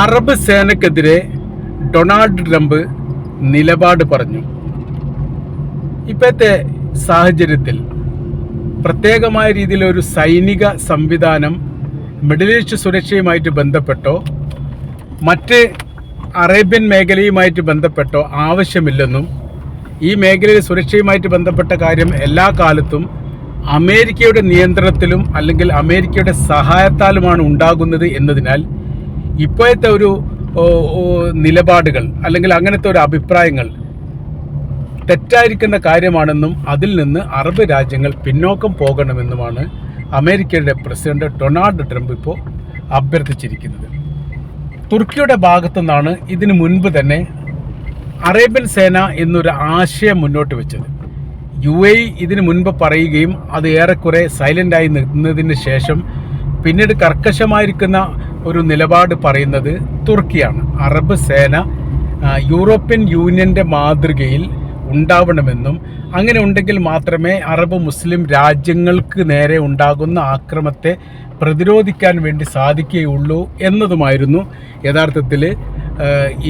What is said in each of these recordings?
Arab സേനക്കെതിരെ Donald Trump നിലപാട് പറഞ്ഞു. ഇപ്പോഴത്തെ സാഹചര്യത്തിൽ പ്രത്യേകമായ രീതിയിൽ ഒരു സൈനിക സംവിധാനം മിഡിൽ ഈസ്റ്റ് സുരക്ഷയുമായിട്ട് ബന്ധപ്പെട്ടോ മറ്റ് അറേബ്യൻ മേഖലയുമായിട്ട് ബന്ധപ്പെട്ടോ ആവശ്യമില്ലെന്നും ഈ മേഖലയിൽ സുരക്ഷയുമായിട്ട് ബന്ധപ്പെട്ട കാര്യം എല്ലാ കാലത്തും അമേരിക്കയുടെ നിയന്ത്രണത്തിലും അല്ലെങ്കിൽ അമേരിക്കയുടെ സഹായത്താലുമാണ് ഉണ്ടാകുന്നത് എന്നതിനാൽ ഇപ്പോഴത്തെ ഒരു നിലപാടുകൾ അല്ലെങ്കിൽ അങ്ങനത്തെ ഒരു അഭിപ്രായങ്ങൾ തെറ്റായിരിക്കുന്ന കാര്യമാണെന്നും അതിൽ നിന്ന് അറബ് രാജ്യങ്ങൾ പിന്നോക്കം പോകണമെന്നുമാണ് അമേരിക്കയുടെ പ്രസിഡന്റ് ഡൊണാൾഡ് ട്രംപ് ഇപ്പോൾ അഭ്യർത്ഥിച്ചിരിക്കുന്നത്. തുർക്കിയുടെ ഭാഗത്തു നിന്നാണ് ഇതിനു മുൻപ് തന്നെ അറേബ്യൻ സേന എന്നൊരു ആശയം മുന്നോട്ട് വെച്ചത്. യു എ ഇതിനു മുൻപ് പറയുകയും അത് ഏറെക്കുറെ സൈലന്റായി നിന്നതിന് ശേഷം പിന്നീട് കർക്കശമായിരിക്കുന്ന ഒരു നിലപാട് പറയുന്നത് തുർക്കിയാണ്. അറബ് സേന യൂറോപ്യൻ യൂണിയന്റെ മാതൃകയിൽ ഉണ്ടാവണമെന്നും അങ്ങനെ ഉണ്ടെങ്കിൽ മാത്രമേ അറബ് മുസ്ലിം രാജ്യങ്ങൾക്ക് നേരെ ഉണ്ടാകുന്ന ആക്രമത്തെ പ്രതിരോധിക്കാൻ വേണ്ടി സാധിക്കുകയുള്ളൂ എന്നതുമായിരുന്നു യഥാർത്ഥത്തിൽ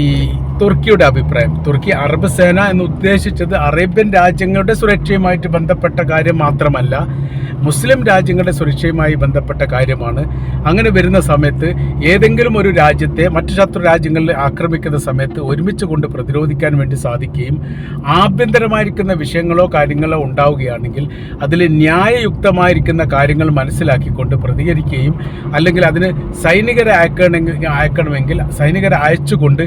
ഈ തുർക്കിയുടെ അഭിപ്രായം. തുർക്കി അറബ് സേന എന്ന് ഉദ്ദേശിച്ചത് അറേബ്യൻ രാജ്യങ്ങളുടെ സുരക്ഷയുമായിട്ട് ബന്ധപ്പെട്ട കാര്യം മാത്രമല്ല മുസ്ലിം രാജ്യങ്ങളുടെ സുരക്ഷയുമായി ബന്ധപ്പെട്ട കാര്യമാണ്. അങ്ങനെ വരുന്ന സമയത്ത് ഏതെങ്കിലും ഒരു രാജ്യത്തെ മറ്റു ശത്രു രാജ്യങ്ങളിൽ ആക്രമിക്കുന്ന സമയത്ത് ഒരുമിച്ച് കൊണ്ട് പ്രതിരോധിക്കാൻ വേണ്ടി സാധിക്കുകയും ആഭ്യന്തരമായിരിക്കുന്ന വിഷയങ്ങളോ കാര്യങ്ങളോ ഉണ്ടാവുകയാണെങ്കിൽ അതിൽ ന്യായയുക്തമായിരിക്കുന്ന കാര്യങ്ങൾ മനസ്സിലാക്കിക്കൊണ്ട് പ്രതികരിക്കുകയും അല്ലെങ്കിൽ അതിന് സൈനികരെ അയക്കണമെങ്കിൽ അയക്കണമെങ്കിൽ സൈനികരെ അയച്ചുകൊണ്ട്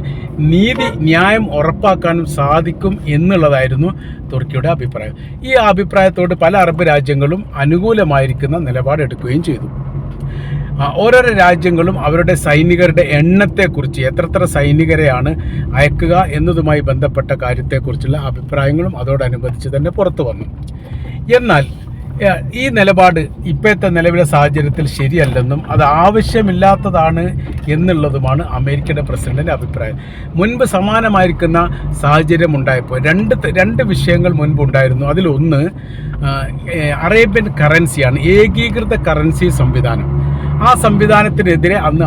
നീതി ന്യായം ഉറപ്പാക്കാനും സാധിക്കും എന്നുള്ളതായിരുന്നു തുർക്കിയുടെ അഭിപ്രായം. ഈ അഭിപ്രായത്തോട് പല അറബ് രാജ്യങ്ങളും അനുകൂലമായിരിക്കുന്ന നിലപാടെടുക്കുകയും ചെയ്തു. ഓരോരോ രാജ്യങ്ങളും അവരുടെ സൈനികരുടെ എണ്ണത്തെക്കുറിച്ച് എത്രത്ര സൈനികരെയാണ് അയക്കുക എന്നതുമായി ബന്ധപ്പെട്ട കാര്യത്തെക്കുറിച്ചുള്ള അഭിപ്രായങ്ങളും അതോടനുബന്ധിച്ച് തന്നെ പുറത്തു വന്നു. എന്നാൽ ഈ നിലപാട് ഇപ്പോഴത്തെ നിലവിലെ സാഹചര്യത്തിൽ ശരിയല്ലെന്നും അത് ആവശ്യമില്ലാത്തതാണ് എന്നുള്ളതുമാണ് അമേരിക്കയുടെ പ്രസിഡന്റിന്റെ അഭിപ്രായം. മുൻപ് സമാനമായിരിക്കുന്ന സാഹചര്യം ഉണ്ടായപ്പോൾ രണ്ട് രണ്ട് വിഷയങ്ങൾ മുൻപുണ്ടായിരുന്നു അതിലൊന്ന് അറേബ്യൻ കറൻസിയാണ് ഏകീകൃത കറൻസി സംവിധാനം. ആ സംവിധാനത്തിനെതിരെ അന്ന്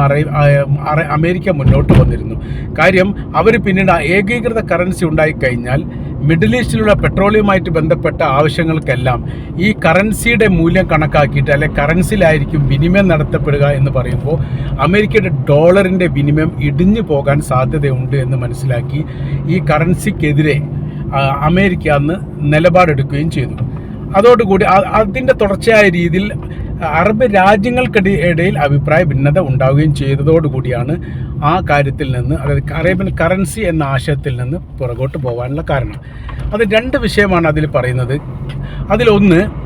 അമേരിക്ക മുന്നോട്ട് വന്നിരുന്നു. കാര്യം അവർ പിന്നീട് ഏകീകൃത കറൻസി ഉണ്ടായിക്കഴിഞ്ഞാൽ മിഡിൽ ഈസ്റ്റിലുള്ള പെട്രോളിയുമായിട്ട് ബന്ധപ്പെട്ട ആവശ്യങ്ങൾക്കെല്ലാം ഈ കറൻസിയുടെ മൂല്യം കണക്കാക്കിയിട്ട് അല്ലെ കറൻസിയിലായിരിക്കും വിനിമയം നടത്തപ്പെടുക എന്ന് പറയുമ്പോൾ അമേരിക്കയുടെ ഡോളറിന്റെ വിനിമയം ഇടിഞ്ഞു പോകാൻ സാധ്യതയുണ്ട് എന്ന് മനസ്സിലാക്കി ഈ കറൻസിക്കെതിരെ അമേരിക്ക അന്ന് നിലപാടെടുക്കുകയും ചെയ്തു. അതോടുകൂടി അതിന്റെ തുടർച്ചയായ രീതിയിൽ അറബ് രാജ്യങ്ങൾക്കിടയിൽ ഇടയിൽ അഭിപ്രായ ഭിന്നത ഉണ്ടാവുകയും ചെയ്തതോടുകൂടിയാണ് ആ കാര്യത്തിൽ നിന്ന് അതായത് അറേബ്യൻ കറൻസി എന്ന ആശയത്തിൽ നിന്ന് പുറകോട്ട് പോകാനുള്ള കാരണം. അത് രണ്ട് വിഷയമാണ് അതിൽ പറയുന്നത്. അതിലൊന്ന്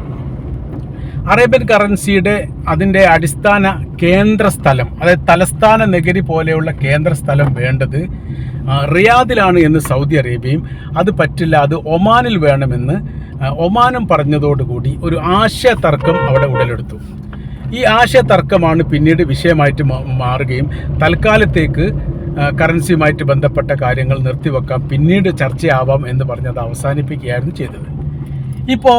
അറേബ്യൻ കറൻസിയുടെ അതിന്റെ അടിസ്ഥാന കേന്ദ്ര സ്ഥലം അതായത് തലസ്ഥാന നഗരി പോലെയുള്ള കേന്ദ്ര സ്ഥലം വേണ്ടത് റിയാദിലാണ് എന്ന് സൗദി അറേബ്യയും. അത് പറ്റില്ല അത് ഒമാനിൽ വേണമെന്ന് ഒമാനും പറഞ്ഞതോടുകൂടി ഒരു ആശയ തർക്കം അവിടെ ഉടലെടുത്തു. ഈ ആശയ തർക്കമാണ് പിന്നീട് വിഷയമായിട്ട് മാറുകയും തൽക്കാലത്തേക്ക് കറൻസിയുമായിട്ട് ബന്ധപ്പെട്ട കാര്യങ്ങൾ നിർത്തിവെക്കാം പിന്നീട് ചർച്ചയാവാം എന്ന് പറഞ്ഞത് അവസാനിപ്പിക്കുകയായിരുന്നു ചെയ്തത്. ഇപ്പോൾ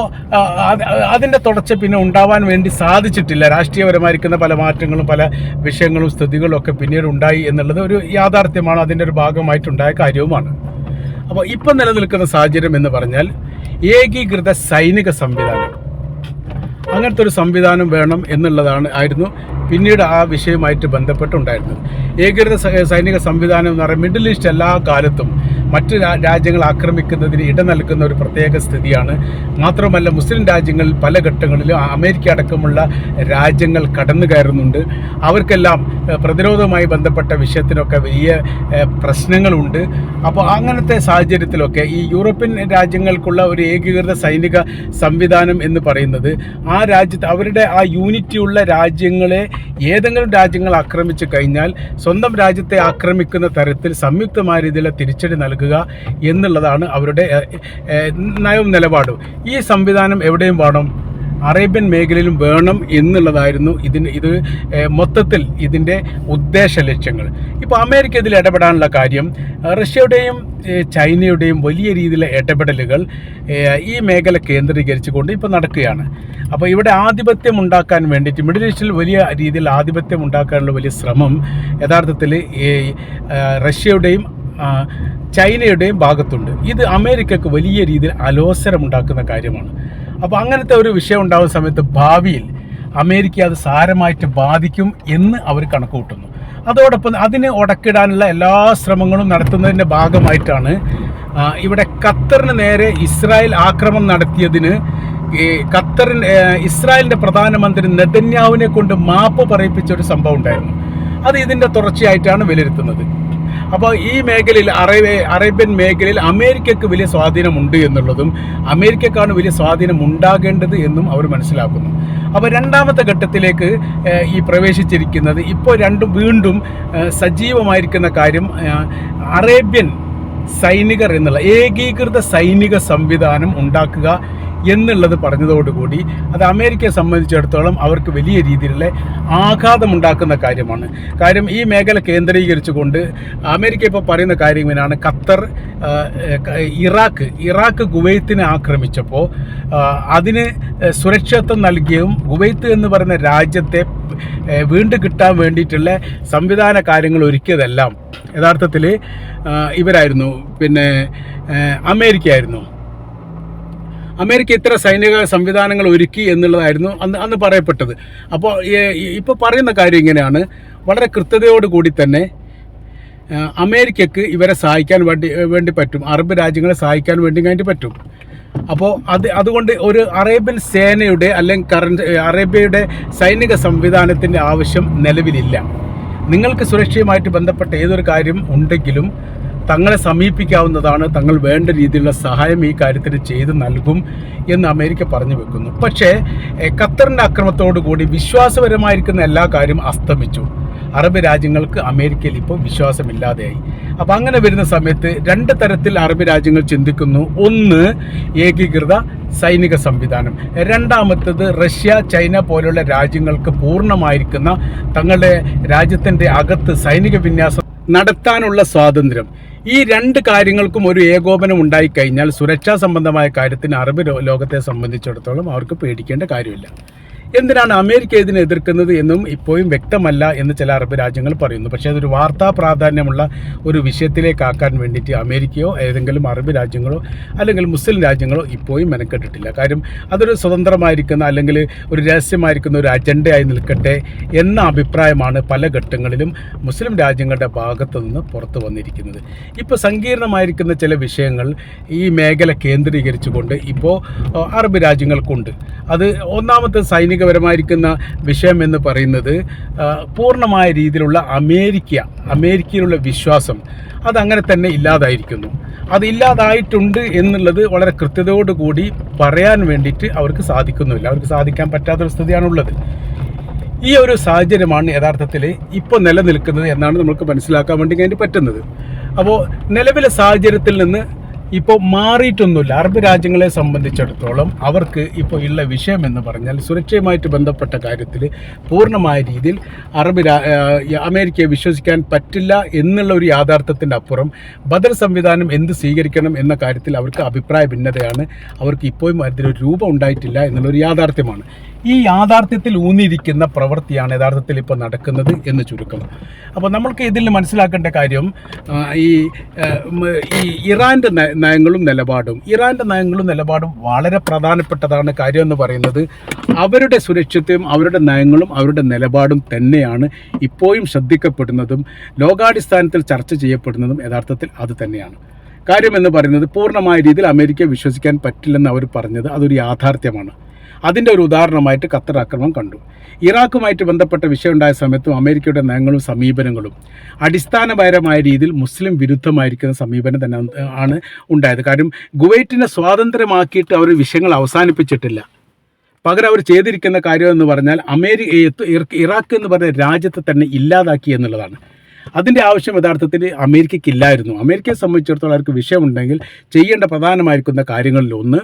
അതിന്റെ തുടർച്ച പിന്നെ ഉണ്ടാവാൻ വേണ്ടി സാധിച്ചിട്ടില്ല. രാഷ്ട്രീയപരമായിരിക്കുന്ന പല മാറ്റങ്ങളും പല വിഷയങ്ങളും സ്ഥിതികളും ഒക്കെ പിന്നീട് ഉണ്ടായി എന്നുള്ളത് ഒരു യാഥാർത്ഥ്യമാണ് അതിന്റെ ഒരു ഭാഗമായിട്ടുണ്ടായ കാര്യവുമാണ്. അപ്പോൾ ഇപ്പം നിലനിൽക്കുന്ന സാഹചര്യം എന്ന് പറഞ്ഞാൽ ഏകീകൃത സൈനിക സംവിധാനം. അങ്ങനത്തെ ഒരു സംവിധാനം വേണം എന്നുള്ളതാണ് ആയിരുന്നു പിന്നീട് ആ വിഷയമായിട്ട് ബന്ധപ്പെട്ടുണ്ടായിരുന്നത്. ഏകീകൃത സൈനിക സംവിധാനം എന്ന് പറയുന്നത് മിഡിൽ ഈസ്റ്റ് എല്ലാ കാലത്തും മറ്റ് രാജ്യങ്ങൾ ആക്രമിക്കുന്നതിന് ഇട നൽകുന്ന ഒരു പ്രത്യേക സ്ഥിതിയാണ്. മാത്രമല്ല മുസ്ലിം രാജ്യങ്ങളിൽ പല ഘട്ടങ്ങളിലും അമേരിക്ക അടക്കമുള്ള രാജ്യങ്ങൾ കടന്നു കയറുന്നുണ്ട്. അവർക്കെല്ലാം പ്രതിരോധവുമായി ബന്ധപ്പെട്ട വിഷയത്തിനൊക്കെ വലിയ പ്രശ്നങ്ങളുണ്ട്. അപ്പോൾ അങ്ങനത്തെ സാഹചര്യത്തിലൊക്കെ ഈ യൂറോപ്യൻ രാജ്യങ്ങൾക്കുള്ള ഒരു ഏകീകൃത സൈനിക സംവിധാനം എന്ന് പറയുന്നത് ആ രാജ്യത്ത് അവരുടെ ആ യൂണിറ്റിയുള്ള രാജ്യങ്ങളെ ഏതെങ്കിലും രാജ്യങ്ങൾ ആക്രമിച്ചു കഴിഞ്ഞാൽ സ്വന്തം രാജ്യത്തെ ആക്രമിക്കുന്ന തരത്തിൽ സംയുക്തമായ രീതിയിലുള്ള തിരിച്ചടി നൽകുക എന്നുള്ളതാണ് അവരുടെ നയവും നിലപാടും. ഈ സംവിധാനം എവിടെയും വേണം അറേബ്യൻ മേഖലയിലും വേണം എന്നുള്ളതായിരുന്നു ഇതിന് ഇത് മൊത്തത്തിൽ ഇതിന്റെ ഉദ്ദേശ ലക്ഷ്യങ്ങൾ. ഇപ്പോൾ അമേരിക്ക ഇതിൽ ഇടപെടാനുള്ള കാര്യം റഷ്യയുടെയും ചൈനയുടെയും വലിയ രീതിയിലെ ഇടപെടലുകൾ ഈ മേഖല കേന്ദ്രീകരിച്ചുകൊണ്ട് ഇപ്പോൾ നടക്കുകയാണ്. അപ്പോൾ ഇവിടെ ആധിപത്യം ഉണ്ടാക്കാൻ വേണ്ടിയിട്ട് മിഡിൽ ഈസ്റ്റിൽ വലിയ രീതിയിൽ ആധിപത്യം ഉണ്ടാക്കാനുള്ള വലിയ ശ്രമം യഥാർത്ഥത്തിൽ റഷ്യയുടെയും ചൈനയുടെയും ഭാഗത്തുണ്ട്. ഇത് അമേരിക്കക്ക് വലിയ രീതിയിൽ അലോസരം ഉണ്ടാക്കുന്ന കാര്യമാണ്. അപ്പോൾ അങ്ങനത്തെ ഒരു വിഷയം ഉണ്ടാകുന്ന സമയത്ത് ഭാവിയിൽ അമേരിക്ക അത് സാരമായിട്ട് ബാധിക്കും എന്ന് അവർ കണക്ക് കൂട്ടുന്നു അതോടൊപ്പം അതിന് ഉടക്കിടാനുള്ള എല്ലാ ശ്രമങ്ങളും നടത്തുന്നതിന്റെ ഭാഗമായിട്ടാണ് ഇവിടെ ഖത്തറിന് നേരെ ഇസ്രായേൽ ആക്രമണം നടത്തിയതിന് ഈ ഖത്തറിൻ ഇസ്രായേലിന്റെ പ്രധാനമന്ത്രി നെതന്യാവിനെ കൊണ്ട് മാപ്പ് പറയിപ്പിച്ച ഒരു സംഭവം ഉണ്ടായിരുന്നു. അത് ഇതിന്റെ തുടർച്ചയായിട്ടാണ് വിലയിരുത്തുന്നത്. അപ്പോൾ ഈ മേഖലയിൽ അറേബ്യ അറേബ്യൻ മേഖലയിൽ അമേരിക്കക്ക് വലിയ സ്വാധീനമുണ്ട് എന്നുള്ളതും അമേരിക്കക്കാണ് വലിയ സ്വാധീനം ഉണ്ടാകേണ്ടത് എന്നും അവർ മനസ്സിലാക്കുന്നു. അപ്പോൾ രണ്ടാമത്തെ ഘട്ടത്തിലേക്ക് ഈ പ്രവേശിച്ചിരിക്കുന്നത് ഇപ്പോൾ രണ്ടും വീണ്ടും സജീവമായിരിക്കുന്ന കാര്യം അറേബ്യൻ സൈനികർ എന്നുള്ള ഏകീകൃത സൈനിക സംവിധാനം ഉണ്ടാക്കുക എന്നുള്ളത് പറഞ്ഞതോടുകൂടി അത് അമേരിക്കയെ സംബന്ധിച്ചിടത്തോളം അവർക്ക് വലിയ രീതിയിലുള്ള ആഘാതമുണ്ടാക്കുന്ന കാര്യമാണ്. കാര്യം ഈ മേഖല കേന്ദ്രീകരിച്ചുകൊണ്ട് അമേരിക്ക ഇപ്പോൾ പറയുന്ന കാര്യം ഇങ്ങനെയാണ്. ഖത്തർ ഇറാഖ് ഇറാഖ് കുവൈത്തിനെ ആക്രമിച്ചപ്പോൾ അതിന് സുരക്ഷിത്വം നൽകിയും കുവൈത്ത് എന്ന് പറയുന്ന രാജ്യത്തെ വീണ്ടും കിട്ടാൻ വേണ്ടിയിട്ടുള്ള സംവിധാന കാര്യങ്ങൾ ഒരുക്കിയതെല്ലാം യഥാർത്ഥത്തിൽ ഇവരായിരുന്നു. പിന്നെ അമേരിക്ക ആയിരുന്നു അമേരിക്ക ഇത്ര സൈനിക സംവിധാനങ്ങൾ ഒരുക്കി എന്നുള്ളതായിരുന്നു അന്ന് അന്ന് പറയപ്പെട്ടത്. അപ്പോൾ ഇപ്പോൾ പറയുന്ന കാര്യം ഇങ്ങനെയാണ്. വളരെ കൃത്യതയോട് കൂടി തന്നെ അമേരിക്കക്ക് ഇവരെ സഹായിക്കാൻ വേണ്ടി വേണ്ടി പറ്റും. അറബ് രാജ്യങ്ങളെ സഹായിക്കാൻ വേണ്ടി കഴിഞ്ഞിട്ട് പറ്റും. അപ്പോൾ അത് അതുകൊണ്ട് ഒരു അറേബ്യൻ സേനയുടെ അല്ലെങ്കിൽ കറണ്ട് അറേബ്യയുടെ സൈനിക സംവിധാനത്തിന്റെ ആവശ്യം നിലവിലില്ല. നിങ്ങൾക്ക് സുരക്ഷയുമായിട്ട് ബന്ധപ്പെട്ട ഏതൊരു കാര്യം ഉണ്ടെങ്കിലും തങ്ങളെ സമീപിക്കാവുന്നതാണ് തങ്ങൾ വേണ്ട രീതിയിലുള്ള സഹായം ഈ കാര്യത്തിൽ ചെയ്തു നൽകും എന്ന് അമേരിക്ക പറഞ്ഞു വെക്കുന്നു. പക്ഷേ ഖത്തറിന്റെ അക്രമത്തോടു കൂടി വിശ്വാസപരമായിരിക്കുന്ന എല്ലാ കാര്യവും അസ്തമിച്ചു. അറബ് രാജ്യങ്ങൾക്ക് അമേരിക്കയിൽ ഇപ്പോൾ വിശ്വാസമില്ലാതെയായി. അപ്പം അങ്ങനെ വരുന്ന സമയത്ത് രണ്ട് തരത്തിൽ അറബ് രാജ്യങ്ങൾ ചിന്തിക്കുന്നു. ഒന്ന് ഏകീകൃത സൈനിക സംവിധാനം. രണ്ടാമത്തത് റഷ്യ ചൈന പോലുള്ള രാജ്യങ്ങൾക്ക് പൂർണമായിരിക്കുന്ന തങ്ങളുടെ രാജ്യത്തിന്റെ അകത്ത് സൈനിക വിന്യാസം നടത്താനുള്ള സ്വാതന്ത്ര്യം. ഈ രണ്ട് കാര്യങ്ങൾക്കും ഒരു ഏകോപനം ഉണ്ടായിക്കഴിഞ്ഞാൽ സുരക്ഷാ സംബന്ധമായ കാര്യത്തിന് അറബ് ലോകത്തെ സംബന്ധിച്ചിടത്തോളം അവർക്ക് പേടിക്കേണ്ട കാര്യമില്ല. എന്തിനാണ് അമേരിക്ക ഇതിനെ എതിർക്കുന്നത് എന്നും ഇപ്പോഴും വ്യക്തമല്ല എന്ന് ചില അറബ് രാജ്യങ്ങൾ പറയുന്നു. പക്ഷേ അതൊരു വാർത്താ പ്രാധാന്യമുള്ള ഒരു വിഷയത്തിലേക്കാക്കാൻ വേണ്ടിയിട്ട് അമേരിക്കയോ ഏതെങ്കിലും അറബ് രാജ്യങ്ങളോ അല്ലെങ്കിൽ മുസ്ലിം രാജ്യങ്ങളോ ഇപ്പോഴും മെനക്കെട്ടിട്ടില്ല. കാര്യം അതൊരു സ്വതന്ത്രമായിരിക്കുന്ന അല്ലെങ്കിൽ ഒരു രഹസ്യമായിരിക്കുന്ന ഒരു അജണ്ടയായി നിൽക്കട്ടെ എന്ന അഭിപ്രായമാണ് പല ഘട്ടങ്ങളിലും മുസ്ലിം രാജ്യങ്ങളുടെ ഭാഗത്തു നിന്ന് പുറത്തു വന്നിരിക്കുന്നത്. ഇപ്പോൾ സങ്കീർണമായിരിക്കുന്ന ചില വിഷയങ്ങൾ ഈ മേഖല കേന്ദ്രീകരിച്ചുകൊണ്ട് ഇപ്പോൾ അറബ് രാജ്യങ്ങൾക്കുണ്ട്. അത് ഒന്നാമത്തെ സൈനികപരമായിരിക്കുന്ന വിഷയം എന്ന് പറയുന്നത് പൂർണമായ രീതിയിലുള്ള അമേരിക്ക അമേരിക്കയിലുള്ള വിശ്വാസം അതങ്ങനെ തന്നെ ഇല്ലാതായിരിക്കുന്നു. അതില്ലാതായിട്ടുണ്ട് എന്നുള്ളത് വളരെ കൃത്യതയോടുകൂടി പറയാൻ വേണ്ടിയിട്ട് അവർക്ക് സാധിക്കുന്നില്ല അവർക്ക് സാധിക്കാൻ പറ്റാത്തൊരു സ്ഥിതിയാണുള്ളത്. ഈ ഒരു സാഹചര്യമാണ് യഥാർത്ഥത്തിൽ ഇപ്പോൾ നിലനിൽക്കുന്നത് എന്നാണ് നമുക്ക് മനസ്സിലാക്കാൻ വേണ്ടി കഴിഞ്ഞ് പറ്റുന്നത്. അപ്പോൾ നിലവിലെ സാഹചര്യത്തിൽ നിന്ന് ഇപ്പോൾ മാറിയിട്ടൊന്നുമില്ല. അറബ് രാജ്യങ്ങളെ സംബന്ധിച്ചിടത്തോളം അവർക്ക് ഇപ്പോൾ ഉള്ള വിഷയം എന്ന് പറഞ്ഞാൽ സുരക്ഷയുമായിട്ട് ബന്ധപ്പെട്ട കാര്യത്തിൽ പൂർണമായ രീതിയിൽ അറബ് അമേരിക്കയെ വിശ്വസിക്കാൻ പറ്റില്ല എന്നുള്ള ഒരു യാഥാർത്ഥ്യത്തിന്റെ അപ്പുറം ബദൽ സംവിധാനം എന്ത് സ്വീകരിക്കണം എന്ന കാര്യത്തിൽ അവർക്ക് അഭിപ്രായ ഭിന്നതയാണ്. അവർക്ക് ഇപ്പോഴും അതിലൊരു രൂപം ഉണ്ടായിട്ടില്ല എന്നുള്ളൊരു യാഥാർത്ഥ്യമാണ്. ഈ യാഥാർത്ഥ്യത്തിൽ ഊന്നിയിരിക്കുന്ന പ്രവൃത്തിയാണ് യഥാർത്ഥത്തിൽ ഇപ്പോൾ നടക്കുന്നത് എന്ന് ചുരുക്കം. അപ്പോൾ നമ്മൾക്ക് ഇതിൽ മനസ്സിലാക്കേണ്ട കാര്യം ഈ ഈ ഇറാന്റെ നയങ്ങളും നിലപാടും ഇറാന്റെ നയങ്ങളും നിലപാടും വളരെ പ്രധാനപ്പെട്ടതാണ് കാര്യം എന്ന് പറയുന്നത് അവരുടെ സുരക്ഷിതയും അവരുടെ നയങ്ങളും അവരുടെ നിലപാടും തന്നെയാണ് ഇപ്പോഴും ശ്രദ്ധിക്കപ്പെടുന്നതും ലോകാടിസ്ഥാനത്തിൽ ചർച്ച ചെയ്യപ്പെടുന്നതും യഥാർത്ഥത്തിൽ അത് തന്നെയാണ്. കാര്യമെന്ന് പറയുന്നത് പൂർണമായ രീതിയിൽ അമേരിക്കയെ വിശ്വസിക്കാൻ പറ്റില്ലെന്ന് അവർ പറഞ്ഞത് അതൊരു യാഥാർത്ഥ്യമാണ്. അതിന്റെ ഒരു ഉദാഹരണമായിട്ട് ഖത്തർ ആക്രമണം കണ്ടു. ഇറാഖുമായിട്ട് ബന്ധപ്പെട്ട വിഷയമുണ്ടായ സമയത്തും അമേരിക്കയുടെ നയങ്ങളും സമീപനങ്ങളും അടിസ്ഥാനപരമായ രീതിയിൽ മുസ്ലിം വിരുദ്ധമായിരിക്കുന്ന സമീപനം തന്നെ ആണ് ഉണ്ടായത്. കാര്യം കുവൈറ്റിനെ സ്വാതന്ത്ര്യമാക്കിയിട്ട് അവർ വിഷയങ്ങൾ അവസാനിപ്പിച്ചിട്ടില്ല. പകരം അവർ ചെയ്തിരിക്കുന്ന കാര്യം എന്ന് പറഞ്ഞാൽ അമേരിക്ക ഇറാഖ് എന്ന് പറഞ്ഞ രാജ്യത്തെ തന്നെ ഇല്ലാതാക്കി എന്നുള്ളതാണ്. അതിന്റെ ആവശ്യം യഥാർത്ഥത്തിൽ അമേരിക്കയ്ക്കില്ലായിരുന്നു. അമേരിക്കയെ സംബന്ധിച്ചിടത്തോളം അവർക്ക് വിഷയമുണ്ടെങ്കിൽ ചെയ്യേണ്ട പ്രധാനമായിരിക്കുന്ന കാര്യങ്ങളിൽ ഒന്ന്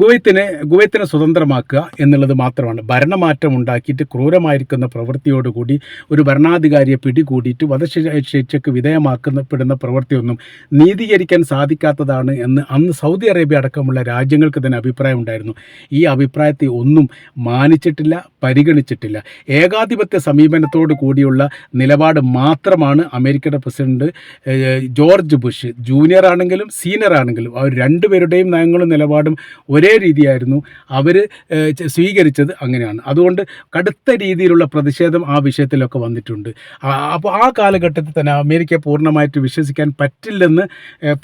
കുവൈത്തിനെ കുവൈത്തിനെ സ്വതന്ത്രമാക്കുക എന്നുള്ളത് മാത്രമാണ്. ഭരണമാറ്റം ഉണ്ടാക്കിയിട്ട് ക്രൂരമായിരിക്കുന്ന പ്രവൃത്തിയോടുകൂടി ഒരു ഭരണാധികാരിയെ പിടികൂടിയിട്ട് വധശിക്ഷയ്ക്ക് വിധേയമാക്കപ്പെടുന്ന പ്രവൃത്തിയൊന്നും നീതീകരിക്കാൻ സാധിക്കാത്തതാണ് എന്ന് അന്ന് സൗദി അറേബ്യ അടക്കമുള്ള രാജ്യങ്ങൾക്ക് തന്നെ അഭിപ്രായം ഉണ്ടായിരുന്നു. ഈ അഭിപ്രായത്തെ ഒന്നും മാനിച്ചിട്ടില്ല പരിഗണിച്ചിട്ടില്ല. ഏകാധിപത്യ സമീപനത്തോട് കൂടിയുള്ള നിലപാട് മാത്രമാണ് അമേരിക്കയുടെ പ്രസിഡന്റ് ജോർജ് ബുഷ്. ജൂനിയർ ആണെങ്കിലും സീനിയർ ആണെങ്കിലും അവർ രണ്ടുപേരുടെയും നയങ്ങളും നിലപാടും ഒരേ രീതിയായിരുന്നു അവർ സ്വീകരിച്ചത് അങ്ങനെയാണ്. അതുകൊണ്ട് കടുത്ത രീതിയിലുള്ള പ്രതിഷേധം ആ വിഷയത്തിലൊക്കെ വന്നിട്ടുണ്ട്. അപ്പോൾ ആ കാലഘട്ടത്തിൽ തന്നെ അമേരിക്കയെ പൂർണമായിട്ട് വിശ്വസിക്കാൻ പറ്റില്ലെന്ന്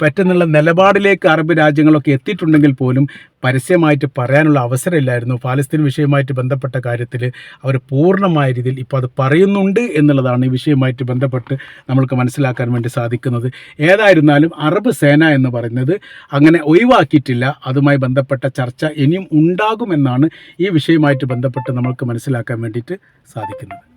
പറ്റുന്നുള്ള നിലപാടിലേക്ക് അറബ് രാജ്യങ്ങളൊക്കെ എത്തിയിട്ടുണ്ടെങ്കിൽ പോലും പരസ്യമായിട്ട് പറയാനുള്ള അവസരമില്ലായിരുന്നു. ഫാലസ്തീൻ വിഷയവുമായിട്ട് ബന്ധപ്പെട്ട കാര്യത്തിൽ അവർ പൂർണമായ രീതിയിൽ ഇപ്പോൾ അത് പറയുന്നുണ്ട് എന്നുള്ളതാണ് ഈ വിഷയവുമായിട്ട് ബന്ധപ്പെട്ട് നമ്മൾക്ക് മനസ്സിലാക്കാൻ വേണ്ടി സാധിക്കുന്നത്. ഏതായിരുന്നാലും അറബ് സേന എന്ന് പറയുന്നത് അങ്ങനെ ഒഴിവാക്കിയിട്ടില്ല. അതുമായി ബന്ധപ്പെട്ട ചർച്ച ഇനിയും ഉണ്ടാകുമെന്നാണ് ഈ വിഷയവുമായിട്ട് ബന്ധപ്പെട്ട് നമ്മൾക്ക് മനസ്സിലാക്കാൻ വേണ്ടിയിട്ട് സാധിക്കുന്നത്.